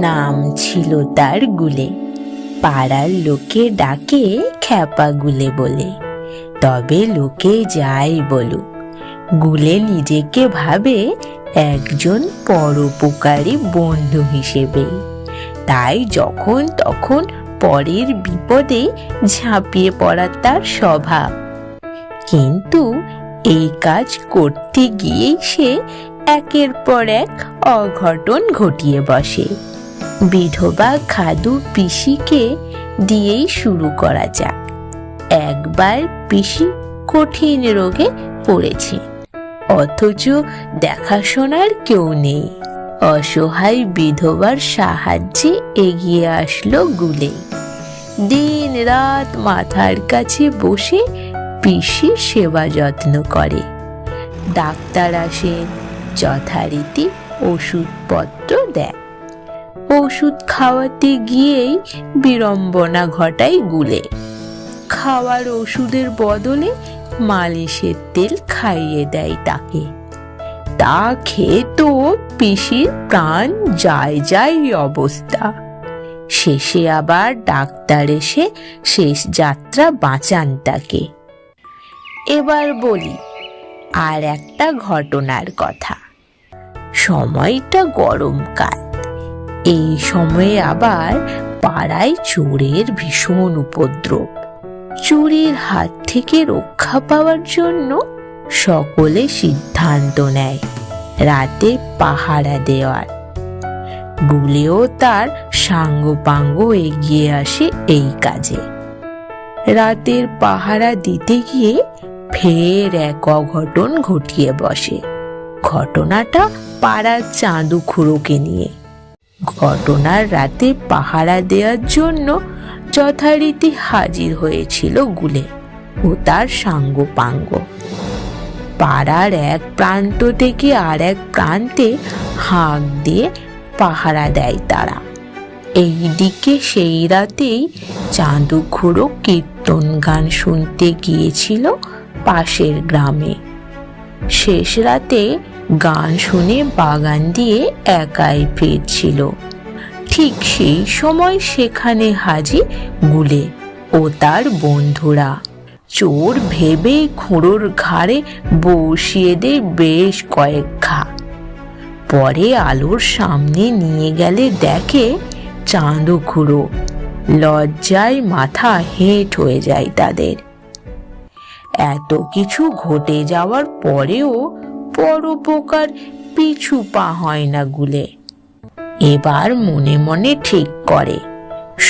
নাম ছিল তার গুলে। পাড়ার লোকে ডাকে খ্যাপা গুলে বলে। তবে লোকে যাই বলুক, গুলে নিজেকে ভাবে একজন পরোপকারী বন্ধু হিসেবে। তাই যখন তখন পরের বিপদে ঝাঁপিয়ে পড়া তার স্বভাব। কিন্তু এই কাজ করতে গিয়েই সে একের পর এক অঘটন ঘটিয়ে বসে। বিধবা খাদু পিসিকে দিয়েই শুরু করা যাক। একবার পিসি কঠিন রোগে পড়েছে, অথচ দেখাশোনার কেউ নেই। অসহায় বিধবার সাহায্যে এগিয়ে আসলো গুলে। দিন রাত মাথার কাছে বসে পিসি সেবা যত্ন করে। ডাক্তার আসেন, যথারীতি ওষুধপত্র দেয় ওষুধ খাওয়াতে গিয়েই বিড়ম্বনা ঘটায় গুলে। খাওয়ার ওষুধের বদলে মালিশের তেল খাইয়ে দেয় তাকে। তা খেয়ে তো পিসির প্রাণ যায় যায় অবস্থা। শেষে আবার ডাক্তার এসে শেষ যাত্রা বাঁচান তাকে। এবার বলি, আর একটা ঘটনার কথা। সময়টা গরমকাল। এই সময়ে আবার পাড়ায় চোরের ভীষণ উপদ্রব। চুরির হাত থেকে রক্ষা পাওয়ার জন্য সকলে সিদ্ধান্ত নেয়, রাতে পাহারা দেওয়ার। গুলেও তার সাঙ্গপাঙ্গ এগিয়ে আসে এই কাজে। রাতের পাহারা দিতে গিয়ে ফের এক অঘটন ঘটিয়ে বসে। ঘটনাটা পাড়ার চাঁদু খুঁড়োকে নিয়ে। ঘটনার রাতে পাহারা দেওয়ার জন্য যথারীতি হাজির হয়েছিল গুলে ও তার সাঙ্গপাঙ্গ। পাড়ার এক প্রান্ত থেকে আর এক প্রান্তে হাঁক দিয়ে পাহারা দেয় তারা। এই দিকে সেই রাতেই চাঁদু কীর্তন গান শুনতে গিয়েছিল পাশের গ্রামে। শেষ রাতে গান শুনে বাগান দিয়ে একাই ফিরছিল। ঠিক সেই সময় সেখানে হাজির গুলে ও তার বন্ধুরা। চোর ভেবে খুঁড়োর ঘাড়ে বসিয়ে দেয় বেশ কয়েক ঘা পরে আলোর সামনে নিয়ে গেলে দেখে চাঁদ খুঁড়ো। লজ্জায় মাথা হেঁট হয়ে যায় তাদের। এত কিছু ঘটে যাওয়ার পরেও পরোপকার পিছু পা হয় না গুলে। এবার মনে মনে ঠিক করে,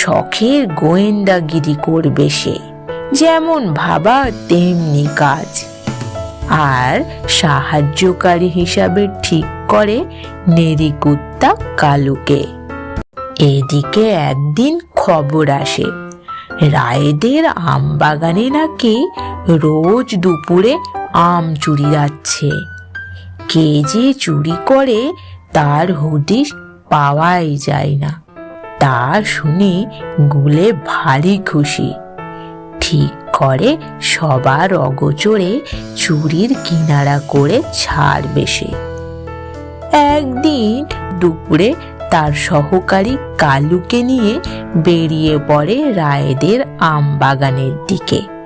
শখের গোয়েন্দাগিরি করবে সে, যেমন ভাবা তেমনি কাজ। আর সাহায্যকারী হিসাবে ঠিক করে নেরিকুত্তা কালুকে। এদিকে একদিন খবর আসে, রায়েদের আম বাগানে নাকি রোজ দুপুরে আম চুরি যাচ্ছে। কে যে চুরি করে তার হদিশ পাওয়াই যায় না। তা শুনে গুলে ভারী খুশি। ঠিক করে সবার অগোচরে চুরির কিনারা করে ছাড়বে সে একদিন দুপুরে তার সহকারী কালুকে নিয়ে বেরিয়ে পড়ে রায়েদের আম বাগানের দিকে।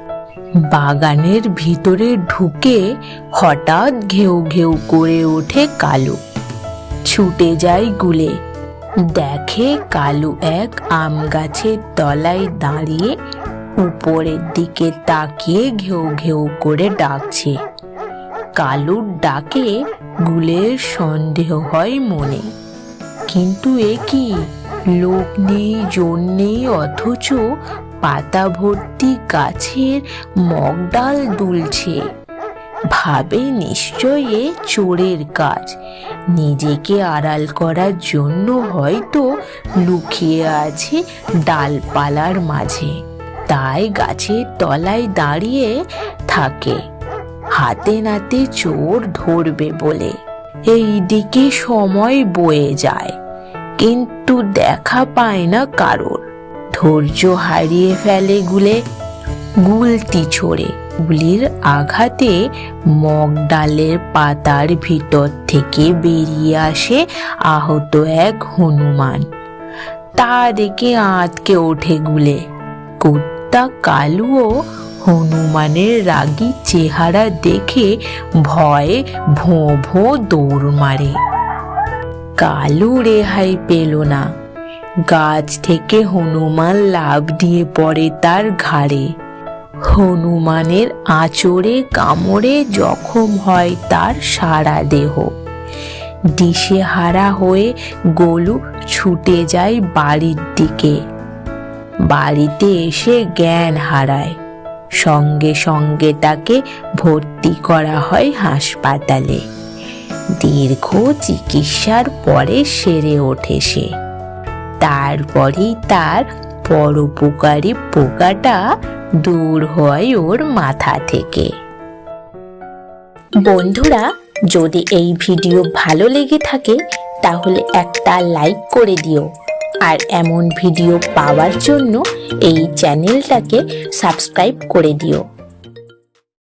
বাগানের ভিতরে ঢুকে হঠাৎ ঘেউ ঘেউ করে ওঠে কালু। ছুটে যায় গুলে। দেখে কালু এক আম গাছের তলায় দাঁড়িয়ে উপরের দিকে তাকিয়ে ঘেউ ঘেউ করে ডাকছে। কালুর ডাকে গুলের সন্দেহ হয় মনে। কিন্তু এ কি? লোক নেই, জন নেই, অথচ পাতা ভর্তি গাছের মগ ডাল দুলছে। ভাবে নিশ্চয় এ চোরের কাজ। নিজেকে আড়াল করার জন্য হয়তো লুকিয়ে আছে ডালপালার মাঝে। তাই গাছের তলায় দাঁড়িয়ে থাকে। হাতে নাতে চোর ধরবে বলে। এই দিকে সময় বয়ে যায়। কিন্তু দেখা পায় না কারোর। ধৈর্য হারিয়ে ফেলে গুলে, গুলতি ছোড়ে। গুলির আঘাতে মগ ডালের পাতার ভিতর থেকে বেরিয়ে আসে আহত এক হনুমান। তা দেখে আঁতকে ওঠে গুলে। কুত্তা কালুও হনুমানের রাগী চেহারা দেখে ভয়ে ভোঁ ভোঁ দৌড় মারে। কালু রেহাই পেল না। গাছ থেকে হনুমান লাভ দিয়ে পড়ে তার ঘাড়ে। হনুমানের আঁচড়ে কামড়ে জখম হয় তার সারা দেহ। দিশে হারা হয়ে গোলু ছুটে যায় বাড়ির দিকে। বাড়িতে এসে জ্ঞান হারায়। সঙ্গে সঙ্গে তাকে ভর্তি করা হয় হাসপাতালে। দীর্ঘ চিকিৎসার পরে সেরে ওঠে সে। তারপরেই তার পরোপকারী পোকাটা দূর হয় ওর মাথা থেকে। বন্ধুরা, যদি এই ভিডিও ভালো লেগে থাকে, তাহলে একটা লাইক করে দিও। আর এমন ভিডিও পাওয়ার জন্য এই চ্যানেলটাকে সাবস্ক্রাইব করে দিও।